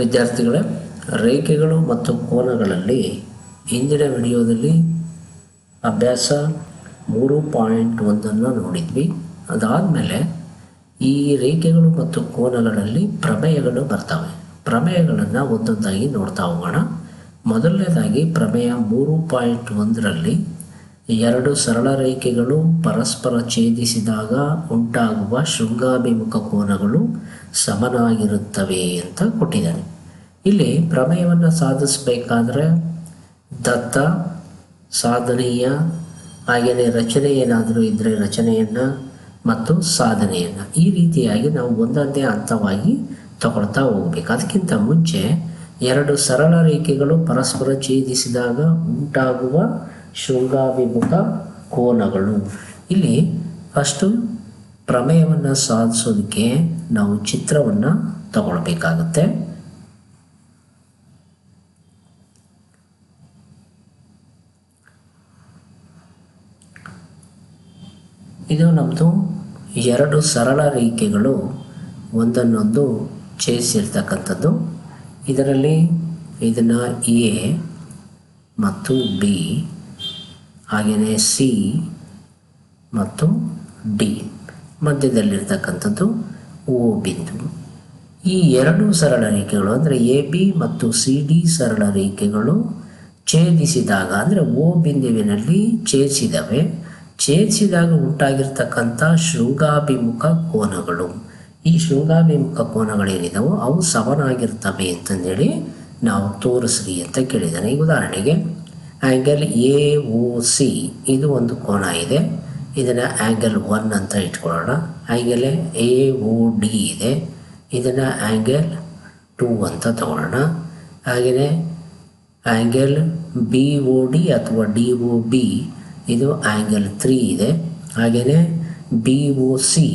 ವಿದ್ಯಾರ್ಥಿಗಳೇ, ರೇಖೆಗಳು ಮತ್ತು ಕೋನಗಳಲ್ಲಿ ಹಿಂದಿನ ವಿಡಿಯೋದಲ್ಲಿ ಅಭ್ಯಾಸ ಮೂರು ಪಾಯಿಂಟ್ ಒಂದನ್ನು ನೋಡಿದ್ವಿ. ಅದಾದಮೇಲೆ ಈ ರೇಖೆಗಳು ಮತ್ತು ಕೋನಗಳಲ್ಲಿ ಪ್ರಮೇಯಗಳು ಬರ್ತವೆ. ಪ್ರಮೇಯಗಳನ್ನು ಒಂದೊಂದಾಗಿ ನೋಡ್ತಾ ಹೋಗೋಣ. ಮೊದಲನೇದಾಗಿ ಪ್ರಮೇಯ ಮೂರು ಪಾಯಿಂಟ್ ಒಂದರಲ್ಲಿ ಎರಡು ಸರಳ ರೇಖೆಗಳು ಪರಸ್ಪರ ಛೇದಿಸಿದಾಗ ಉಂಟಾಗುವ ಶೃಂಗಾಭಿಮುಖ ಕೋನಗಳು ಸಮನಾಗಿರುತ್ತವೆ ಅಂತ ಕೊಟ್ಟಿದ್ದಾರೆ ಇಲ್ಲಿ ಪ್ರಮೇಯವನ್ನು ಸಾಧಿಸಬೇಕಾದ್ರೆ ದತ್ತ, ಸಾಧನೀಯ, ಹಾಗೆಯೇ ರಚನೆ ಏನಾದರೂ ಇದ್ದರೆ ರಚನೆಯನ್ನು ಮತ್ತು ಸಾಧನೆಯನ್ನು. ಈ ರೀತಿಯಾಗಿ ನಾವು ಒಂದೊಂದೇ ಹಂತವಾಗಿ ತಗೊಳ್ತಾ ಹೋಗ್ಬೇಕು. ಅದಕ್ಕಿಂತ ಮುಂಚೆ ಎರಡು ಸರಳ ರೇಖೆಗಳು ಪರಸ್ಪರ ಛೇದಿಸಿದಾಗ ಉಂಟಾಗುವ ಶೃಂಗಾಭಿಮುಖ ಕೋನಗಳು. ಇಲ್ಲಿ ಫಸ್ಟು ಪ್ರಮೇಯವನ್ನು ಸಾಧಿಸೋದಕ್ಕೆ ನಾವು ಚಿತ್ರವನ್ನು ತಗೊಳ್ಬೇಕಾಗತ್ತೆ. ಇದು ನಮ್ಮದು ಎರಡು ಸರಳ ರೇಖೆಗಳು, ಒಂದನ್ನೊಂದು ಛೇದಿಸಿರ್ತಕ್ಕಂಥದ್ದು. ಇದರಲ್ಲಿ ಇದನ್ನು ಎ ಮತ್ತು ಬಿ. ಹಾಗೆಯೇ ಸಿ ಮತ್ತು ಡಿ ಮಧ್ಯದಲ್ಲಿರ್ತಕ್ಕಂಥದ್ದು ಓ ಬಿಂದು. ಈ ಎರಡು ಸರಳ ರೇಖೆಗಳು ಅಂದರೆ ಎ ಬಿ ಮತ್ತು ಸಿ ಡಿ ಸರಳ ರೇಖೆಗಳು ಛೇದಿಸಿದಾಗ ಅಂದರೆ ಓ ಬಿಂದುವಿನಲ್ಲಿ ಛೇದಿಸಿದವೆ. ಛೇದಿಸಿದಾಗ ಉಂಟಾಗಿರ್ತಕ್ಕಂಥ ಶೃಂಗಾಭಿಮುಖ ಕೋನಗಳು. ಈ ಶೃಂಗಾಭಿಮುಖ ಕೋನಗಳೇನಿದಾವೋ ಅವು ಸಮನಾಗಿರ್ತವೆ ಅಂತಂದೇಳಿ ನಾವು ತೋರಿಸ್ರಿ ಅಂತ ಕೇಳಿದ್ದಾನೆ. ಈಗ ಉದಾಹರಣೆಗೆ ಆ್ಯಂಗಲ್ ಎ ಒ ಸಿ ಇದು ಒಂದು ಕೋನ ಇದೆ. ಇದನ್ನು ಆ್ಯಂಗಲ್ ಒನ್ ಅಂತ ಇಟ್ಕೊಳ್ಳೋಣ. ಆ್ಯಂಗಲ್ ಎ ಒ ಡಿ ಇದೆ. ಇದನ್ನು ಆ್ಯಂಗಲ್ ಟೂ ಅಂತ ತಗೊಳ್ಳೋಣ. ಹಾಗೆಯೇ ಆ್ಯಂಗಲ್ ಬಿ ಒ ಡಿ ಅಥವಾ ಡಿ ಒ ಬಿ ಇದು ಆ್ಯಂಗಲ್ ತ್ರೀ ಇದೆ. ಹಾಗೆಯೇ B O C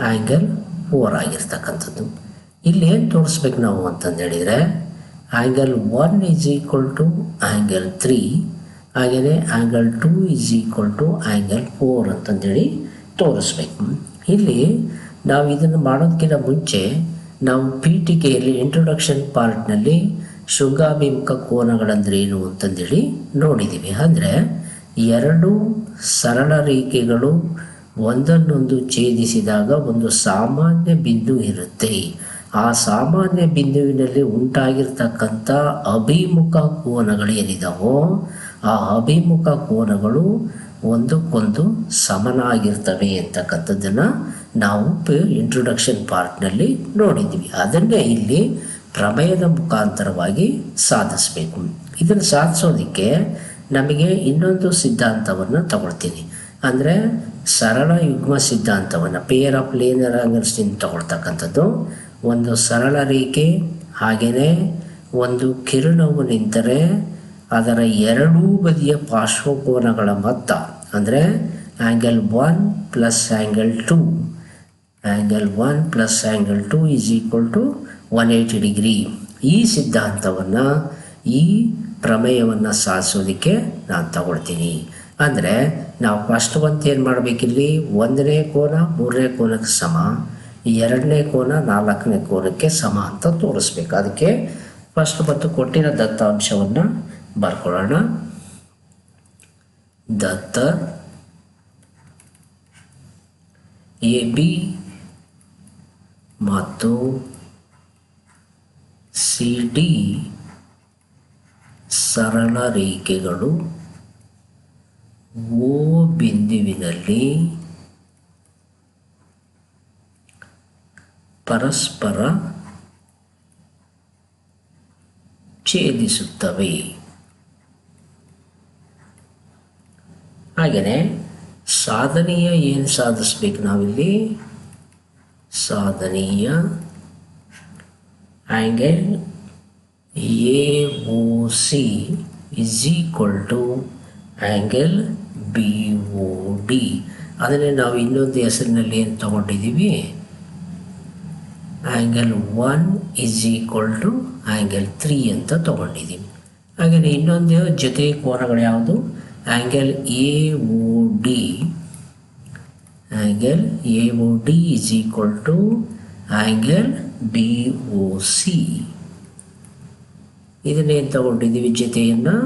angle four ಆಗಿರ್ತಕ್ಕಂಥದ್ದು. ಇಲ್ಲಿ ಏನು ತೋರಿಸ್ಬೇಕು ನಾವು ಅಂತಂದು ಹೇಳಿದರೆ angle one is equal to angle three ಹಾಗೆಯೇ angle two is equal to angle four ಅಂತಂದೇಳಿ ತೋರಿಸ್ಬೇಕು. ಇಲ್ಲಿ ನಾವು ಇದನ್ನು ಮಾಡೋದಕ್ಕಿಂತ ಮುಂಚೆ ನಾವು ಪೀಠಿಕೆಯಲ್ಲಿ ಇಂಟ್ರೊಡಕ್ಷನ್ ಪಾರ್ಟ್ನಲ್ಲಿ ಶೃಂಗಾಭಿಮುಖ ಕೋನಗಳಂದ್ರೆ ಏನು ಅಂತಂದೇಳಿ ನೋಡಿದ್ದೀವಿ ಅಂದರೆ ಎರಡು ಸರಳ ರೇಖೆಗಳು ಒಂದನ್ನೊಂದು ಛೇದಿಸಿದಾಗ ಒಂದು ಸಾಮಾನ್ಯ ಬಿಂದು ಇರುತ್ತೆ. ಆ ಸಾಮಾನ್ಯ ಬಿಂದುವಿನಲ್ಲಿ ಉಂಟಾಗಿರ್ತಕ್ಕಂಥ ಅಭಿಮುಖ ಕೋನಗಳು ಏನಿದಾವೋ, ಆ ಅಭಿಮುಖ ಕೋನಗಳು ಒಂದಕ್ಕೊಂದು ಸಮನಾಗಿರ್ತವೆ ಅಂತಕ್ಕಂಥದ್ದನ್ನು ನಾವು ಇಂಟ್ರೊಡಕ್ಷನ್ ಪಾರ್ಟ್ನಲ್ಲಿ ನೋಡಿದ್ವಿ. ಅದನ್ನೇ ಇಲ್ಲಿ ಪ್ರಮೇಯದ ಮುಖಾಂತರವಾಗಿ ಸಾಧಿಸಬೇಕು. ಇದನ್ನು ಸಾಧಿಸೋದಕ್ಕೆ ನಮಗೆ ಇನ್ನೊಂದು ಸಿದ್ಧಾಂತವನ್ನು ತಗೊಳ್ತೀನಿ. ಅಂದರೆ ಸರಳ ಯುಗ್ಮ ಸಿದ್ಧಾಂತವನ್ನು ಪೇರ್ ಆಫ್ ಲೇನರ್ ಅಂಗರ್ಸ್ಟಿನ್ ತಗೊಳ್ತಕ್ಕಂಥದ್ದು. ಒಂದು ಸರಳ ರೇಖೆ ಹಾಗೆಯೇ ಒಂದು ಕಿರಣವು ನಿಂತರೆ ಅದರ ಎರಡೂ ಬದಿಯ ಪಾರ್ಶ್ವಕೋನಗಳ ಮೊತ್ತ, ಅಂದರೆ angle one plus angle two angle one plus angle two is equal to one eighty degree ಈ ಸಿದ್ಧಾಂತವನ್ನು ಈ ಪ್ರಮೇಯವನ್ನು ಸಾಧಿಸೋದಕ್ಕೆ ನಾನು ತಗೊಳ್ತೀನಿ. ಅಂದರೆ ನಾವು ಫಸ್ಟ್ ಒಂದು ಏನು ಮಾಡಬೇಕಿಲ್ಲಿ? ಒಂದನೇ ಕೋನ, ಮೂರನೇ ಕೋನಕ್ಕೆ ಸಮ. ಎರಡನೇ ಕೋನ ನಾಲ್ಕನೇ ಕೋನಕ್ಕೆ ಸಮ ಅಂತ ತೋರಿಸ್ಬೇಕು. ಅದಕ್ಕೆ ಫಸ್ಟ್ ಮತ್ತು ಕೊಟ್ಟಿರೋ ದತ್ತಾಂಶವನ್ನು ಬರ್ಕೊಳ್ಳೋಣ. ದತ್ತ ಎ ಬಿ ಮತ್ತು ಸಿ ಡಿ ಸರಳ ರೇಖೆಗಳು ಓ ಬಿಂದುವಿನಲ್ಲಿ ಪರಸ್ಪರ ಛೇದಿಸುತ್ತವೆ. ಹಾಗೆಯೇ ಸಾಧನೀಯ ಏನು ಸಾಧಿಸ್ಬೇಕು ನಾವಿಲ್ಲಿ? ಸಾಧನೀಯ angle A O C is equal to angle B O D ಅದನ್ನೇ ನಾವು ಇನ್ನೊಂದು ಹೆಸರಿನಲ್ಲಿ ಏನು ತಗೊಂಡಿದ್ದೀವಿ? Angle one is equal to angle three ಅಂತ ತಗೊಂಡಿದ್ದೀವಿ ಹಾಗೆಯೇ ಇನ್ನೊಂದು ಜೊತೆ ಕೋನಗಳು ಯಾವುದು? Angle A O D angle A O D is equal to angle B O C ಇದನ್ನೇನು ತಗೊಂಡಿದ್ದೀವಿ ಜೊತೆಯನ್ನು?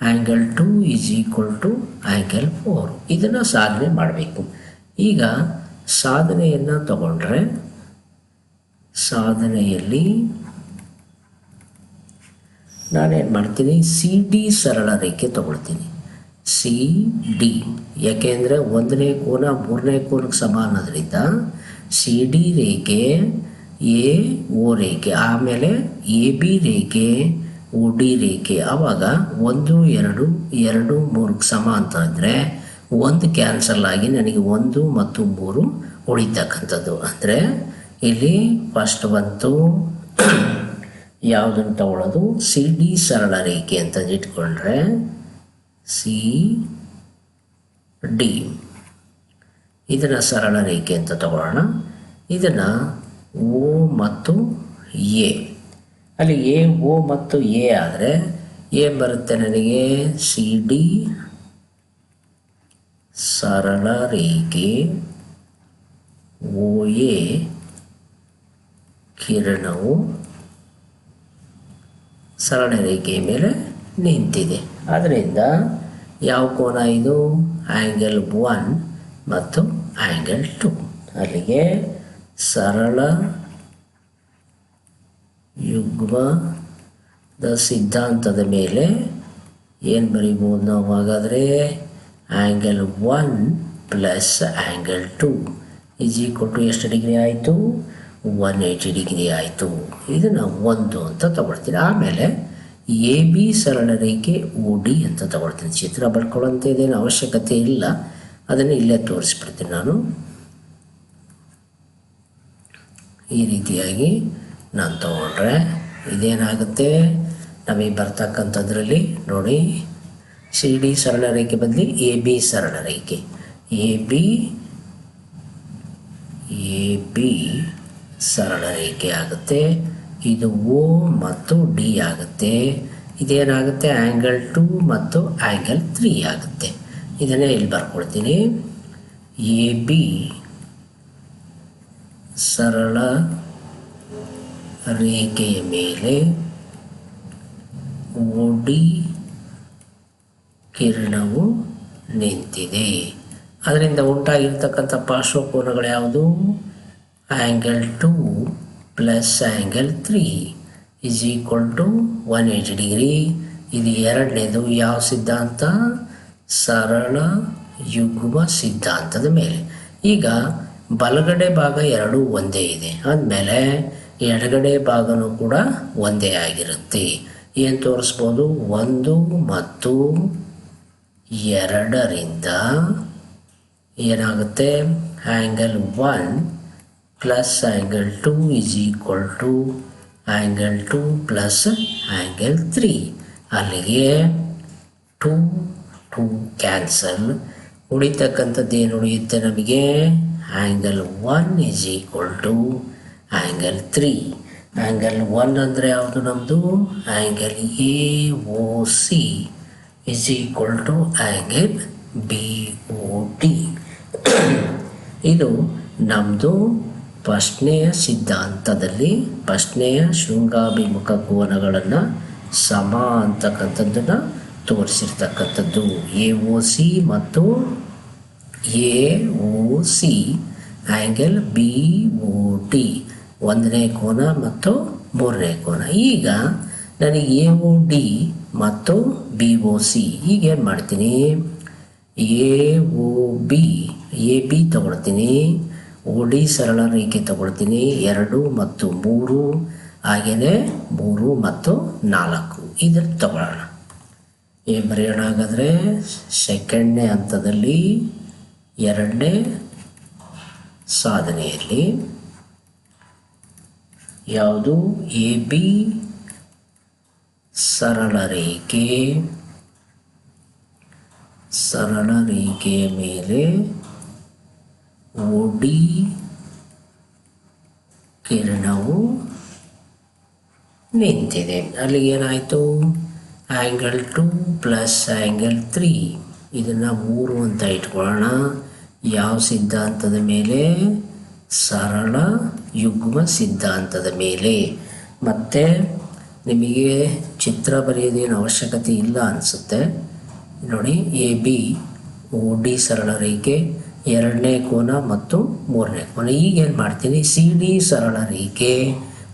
Angle two is equal to angle four ಇದನ್ನು ಸಾಧನೆ ಮಾಡಬೇಕು. ಈಗ ಸಾಧನೆಯನ್ನು ತಗೊಂಡ್ರೆ ಸಾಧನೆಯಲ್ಲಿ ನಾನೇನು ಮಾಡ್ತೀನಿ? ಸಿ ಡಿ ಸರಳ ರೇಖೆ ತಗೊಳ್ತೀನಿ. ಸಿ ಡಿ ಯಾಕೆಂದರೆ ಒಂದನೇ ಕೋನ ಮೂರನೇ ಕೋನಕ್ಕೆ ಸಮಾನದ್ರಿಂದ ಸಿ ಡಿ ರೇಖೆ ಎ ಓ ರೇಖೆ, ಆಮೇಲೆ ಎ ಬಿ ರೇಖೆ ಓ ಡಿ ರೇಖೆ ಆವಾಗ ಒಂದು, ಎರಡು ಎರಡು, ಮೂರಕ್ಕೆ ಸಮ ಅಂತ ಅಂದರೆ ಒಂದು ಕ್ಯಾನ್ಸಲ್ ಆಗಿ ನನಗೆ ಒಂದು ಮತ್ತು ಮೂರು ಉಳಿತಕ್ಕಂಥದ್ದು. ಅಂದರೆ ಇಲ್ಲಿ ಫಸ್ಟ್ ಬಂತು. ಯಾವುದನ್ನು ತಗೊಳ್ಳೋದು ಸಿ ಡಿ ಸರಳ ರೇಖೆ ಅಂತ ಇಟ್ಕೊಂಡ್ರೆ ಸಿ ಡಿ ಇದನ್ನು ಸರಳ ರೇಖೆ ಅಂತ ತಗೊಳ್ಳೋಣ. ಇದನ್ನು ಓ ಮತ್ತು ಎ ಅಲ್ಲಿ ಎ ಓ ಮತ್ತು ಎ ಆದರೆ ಏನು ಬರುತ್ತೆ ನನಗೆ? ಸಿ ಡಿ ಸರಳ ರೇಖೆ ಓ ಎ ಕಿರಣವು ಸರಳ ರೇಖೆಯ ಮೇಲೆ ನಿಂತಿದೆ. ಅದರಿಂದ ಯಾವ ಕೋನ ಇದು? ಆ್ಯಂಗಲ್ ಒನ್ ಮತ್ತು ಆ್ಯಂಗಲ್ ಟು ಅಲ್ಲಿಗೆ ಸರಳ ಯುಗ್ಮದ ಸಿದ್ಧಾಂತದ ಮೇಲೆ ಏನು ಬರಿಬೋದು ನಾವು ಹಾಗಾದರೆ? Angle one plus angle two is equal ಎಷ್ಟು ಡಿಗ್ರಿ ಆಯಿತು? ಒನ್ ಏಯ್ಟಿ ಡಿಗ್ರಿ ಆಯಿತು ಇದನ್ನು ಒಂದು ಅಂತ ತಗೊಳ್ತೀನಿ ಆಮೇಲೆ ಎ ಬಿ ಸರಳ ರೇಖೆ ಓ ಡಿ ಅಂತ ತಗೊಳ್ತೀನಿ. ಚಿತ್ರ ಬರ್ಕೊಳ್ಳೋಂಥದ್ದೇನು ಅವಶ್ಯಕತೆ ಇಲ್ಲ. ಅದನ್ನು ಇಲ್ಲೇ ತೋರಿಸ್ಬಿಡ್ತೀನಿ ನಾನು. ಈ ರೀತಿಯಾಗಿ ನಾನು ತಗೊಂಡ್ರೆ ಇದೇನಾಗುತ್ತೆ? ನಮಗೆ ಬರ್ತಕ್ಕಂಥದ್ರಲ್ಲಿ ನೋಡಿ. ಸಿ ಡಿ ಸರಳ ರೇಖೆ ಬದಲಿ ಎ ಬಿ ಸರಳ ರೇಖೆ. ಎ ಬಿ ಎ ಬಿ ಸರಳ ರೇಖೆ ಆಗುತ್ತೆ. ಇದು ಓ ಮತ್ತು ಡಿ ಆಗುತ್ತೆ. ಇದೇನಾಗುತ್ತೆ? ಆ್ಯಂಗಲ್ ಟು ಮತ್ತು ಆ್ಯಂಗಲ್ ತ್ರೀ ಆಗುತ್ತೆ. ಇದನ್ನೇ ಇಲ್ಲಿ ಬರ್ಕೊಳ್ತೀನಿ. ಎ ಬಿ ಸರಳ ರೇಖೆಯ ಮೇಲೆ ಓ ಡಿ ಕಿರಣವು ನಿಂತಿದೆ. ಅದರಿಂದ ಉಂಟಾಗಿರ್ತಕ್ಕಂಥ ಪಾರ್ಶ್ವಕೋನಗಳು ಯಾವುದು? Angle two plus angle three is equal to one eighty degree ಇದು ಎರಡನೇದು ಯಾವ ಸಿದ್ಧಾಂತ? ಸರಳ ಯುಗ್ಮ ಸಿದ್ಧಾಂತದ ಮೇಲೆ. ಈಗ ಬಲಗಡೆ ಭಾಗ ಎರಡೂ ಒಂದೇ ಇದೆ. ಅಂದಮೇಲೆ ಎಡಗಡೆ ಭಾಗನೂ ಕೂಡ ಒಂದೇ ಆಗಿರುತ್ತೆ. ಏನು ತೋರಿಸ್ಬೋದು? ಒಂದು ಮತ್ತು ಎರಡರಿಂದ ಏನಾಗುತ್ತೆ? Angle one plus angle two is equal to angle two plus angle three ಅಲ್ಲಿಗೆ ಟು ಟು ಕ್ಯಾನ್ಸಲ್ ಉಳಿತಕ್ಕಂಥದ್ದು ಏನು ಉಳಿಯುತ್ತೆ ನಮಗೆ? Angle one is equal to angle three angle one ಅಂದರೆ ಯಾವುದು ನಮ್ಮದು angle A O C is equal to angle B O T ಇದು ನಮ್ಮದು ಪ್ರಶ್ನೆಯ ಸಿದ್ಧಾಂತದಲ್ಲಿ ಪ್ರಶ್ನೆಯ ಶೃಂಗಾಭಿಮುಖ ಕೋನಗಳನ್ನು ಸಮ ಅಂತಕ್ಕಂಥದ್ದನ್ನು ತೋರಿಸಿರ್ತಕ್ಕಂಥದ್ದು. ಎ ಒ ಸಿ ಮತ್ತು A O C angle B O T, ಒಂದನೇ ಕೋನ ಮತ್ತು ಮೂರನೇ ಕೋನ. ಈಗ ನನಗೆ ಎ ಓ ಡಿ ಮತ್ತು ಬಿ ಓ ಸಿ, ಈಗೇನು ಮಾಡ್ತೀನಿ? A O B, A B ತಗೊಳ್ತೀನಿ. ಓ ಡಿ ಸರಳ ರೇಖೆ ತಗೊಳ್ತೀನಿ. ಎರಡು ಮತ್ತು ಮೂರು ಹಾಗೆಯೇ ಮೂರು ಮತ್ತು ನಾಲ್ಕು. ಇದನ್ನು ತಗೊಳ್ಳೋಣ. ಏನು ಬರೆಯೋಣ ಹಾಗಾದರೆ? ಸೆಕೆಂಡ್ನೇ ಹಂತದಲ್ಲಿ ಎರಡನೇ ಸಾಧನೆಯಲ್ಲಿ ಯಾವುದು? ಎ, ಬಿ ಸರಳ ರೇಖೆ. ಸರಳ ರೇಖೆಯ ಮೇಲೆ ಒಡಿ ಕಿರಣವು ನಿಂತಿದೆ ಅಲ್ಲಿ ಏನಾಯಿತು? Angle two plus angle three ಇದನ್ನು ಮೂರು ಅಂತ ಇಟ್ಕೊಳ್ಳೋಣ. ಯಾವ ಸಿದ್ಧಾಂತದ ಮೇಲೆ? ಸರಳ ಯುಗ್ಮ ಸಿದ್ಧಾಂತದ ಮೇಲೆ. ಮತ್ತು ನಿಮಗೆ ಚಿತ್ರ ಬರೆಯೋದೇನು ಅವಶ್ಯಕತೆ ಇಲ್ಲ ಅನಿಸುತ್ತೆ. ನೋಡಿ ಎ ಬಿ ಓ ಡಿ ಸರಳ ರೇಖೆ. ಎರಡನೇ ಕೋನ ಮತ್ತು ಮೂರನೇ ಕೋನ. ಈಗೇನು ಮಾಡ್ತೀನಿ? ಸಿ ಡಿ ಸರಳ ರೇಖೆ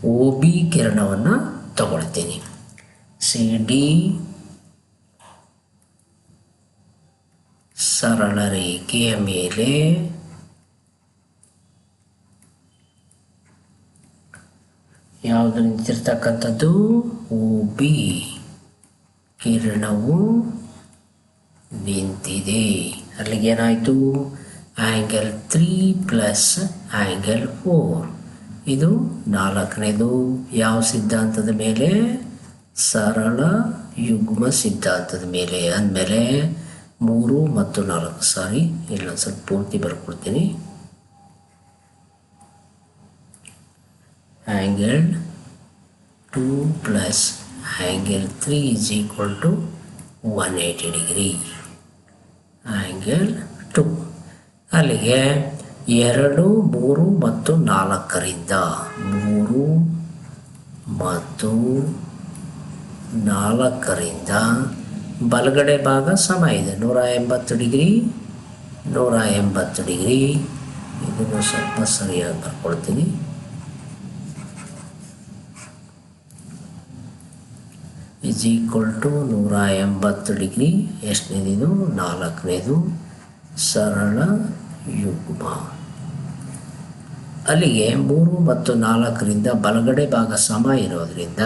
ಓ ಬಿ ಕಿರಣವನ್ನು ತಗೊಳ್ತೀನಿ. ಸಿ ಡಿ ಸರಳ ರೇಖೆಯ ಮೇಲೆ ಯಾವುದು ನಿಂತಿರ್ತಕ್ಕಂಥದ್ದು? ಓ ಬಿ ಕಿರಣವು ನಿಂತಿದೆ. ಅಲ್ಲಿಗೆ ಏನಾಯಿತು angle three plus angle four ಇದು ನಾಲ್ಕನೇದು ಯಾವ ಸಿದ್ಧಾಂತದ ಮೇಲೆ? ಸರಳ ಯುಗ್ಮ ಸಿದ್ಧಾಂತದ ಮೇಲೆ. ಅಂದಮೇಲೆ ಮೂರು ಮತ್ತು ನಾಲ್ಕು ಸಾರಿ ಇಲ್ಲ ಸ್ವಲ್ಪ ಪೂರ್ತಿ ಬರ್ಕೊಡ್ತೀನಿ. Angle two plus angle three is equal to one eighty degree angle two ಅಲ್ಲಿಗೆ ಎರಡು, ಮೂರು ಮತ್ತು ನಾಲ್ಕರಿಂದ ಮೂರು ಮತ್ತು ನಾಲ್ಕರಿಂದ ಬಲಗಡೆ ಭಾಗ ಸಮ ಇದೆ. ನೂರ ಎಂಬತ್ತು ಡಿಗ್ರಿ, ನೂರ ಎಂಬತ್ತು ಡಿಗ್ರಿ. ಇದನ್ನು ಸ್ವಲ್ಪ ಸರಿಯಾಗಿ ಬರ್ಕೊಳ್ತೀನಿ. ಇಸ್ ಈಕ್ವಲ್ ಟು ನೂರ ಎಂಬತ್ತು ಡಿಗ್ರಿ. ಎಷ್ಟನೇದಿದು ನಾಲ್ಕನೇದು. ಸರಳ ಯುಗ್ಮ ಅಲ್ಲಿಗೆ ಮೂರು ಮತ್ತು ನಾಲ್ಕರಿಂದ ಬಲಗಡೆ ಭಾಗ ಸಮ ಇರೋದರಿಂದ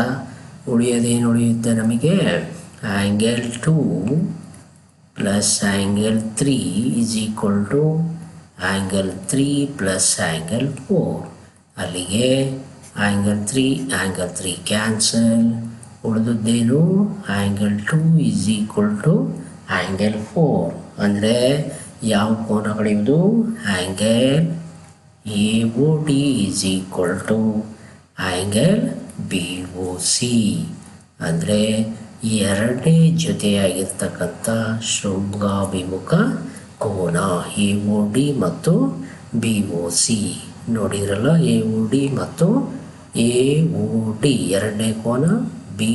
ಉಳಿಯೋದೇನು ಉಳಿಯುತ್ತೆ ನಮಗೆ? Angle two plus angle three is equal to angle three plus angle four ಅಲ್ಲಿಗೆ angle three angle three cancel ಉಳಿದದ್ದೇನು? Angle two is equal to angle four ಅಂದರೆ ಯಾವ ಕೋನಗಳಿವುದು? Angle A O D is equal to angle B O C ಅಂದರೆ ಎರಡನೇ ಜೊತೆಯಾಗಿರ್ತಕ್ಕಂಥ ಶೃಂಗಾಭಿಮುಖ ಕೋನ A O D ಮತ್ತು B O C ನೋಡಿದ್ರಲ್ಲ ಎ ಒ ಡಿ ಮತ್ತು ಎ ಒ ಡಿ ಎರಡನೇ ಕೋನ ಬಿ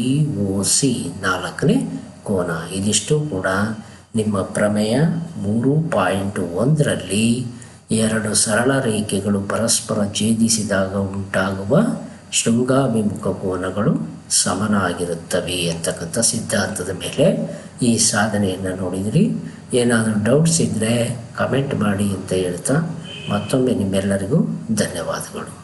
ಒ ಸಿ ನಾಲ್ಕನೇ ಕೋನ. ಇದಿಷ್ಟು ಕೂಡ ನಿಮ್ಮ ಪ್ರಮೇಯ ಮೂರು ಪಾಯಿಂಟ್ ಒಂದರಲ್ಲಿ ಎರಡು ಸರಳ ರೇಖೆಗಳು ಪರಸ್ಪರ ಛೇದಿಸಿದಾಗ ಉಂಟಾಗುವ ಶೃಂಗಾಭಿಮುಖ ಕೋನಗಳು ಸಮನಾಗಿರುತ್ತವೆ ಅಂತಕ್ಕಂಥ ಸಿದ್ಧಾಂತದ ಮೇಲೆ ಈ ಸಾಧನೆಯನ್ನು ನೋಡಿದಿರಿ. ಏನಾದರೂ ಡೌಟ್ಸ್ ಇದ್ದರೆ ಕಮೆಂಟ್ ಮಾಡಿ ಅಂತ ಹೇಳ್ತಾ ಮತ್ತೊಮ್ಮೆ ನಿಮ್ಮೆಲ್ಲರಿಗೂ ಧನ್ಯವಾದಗಳು.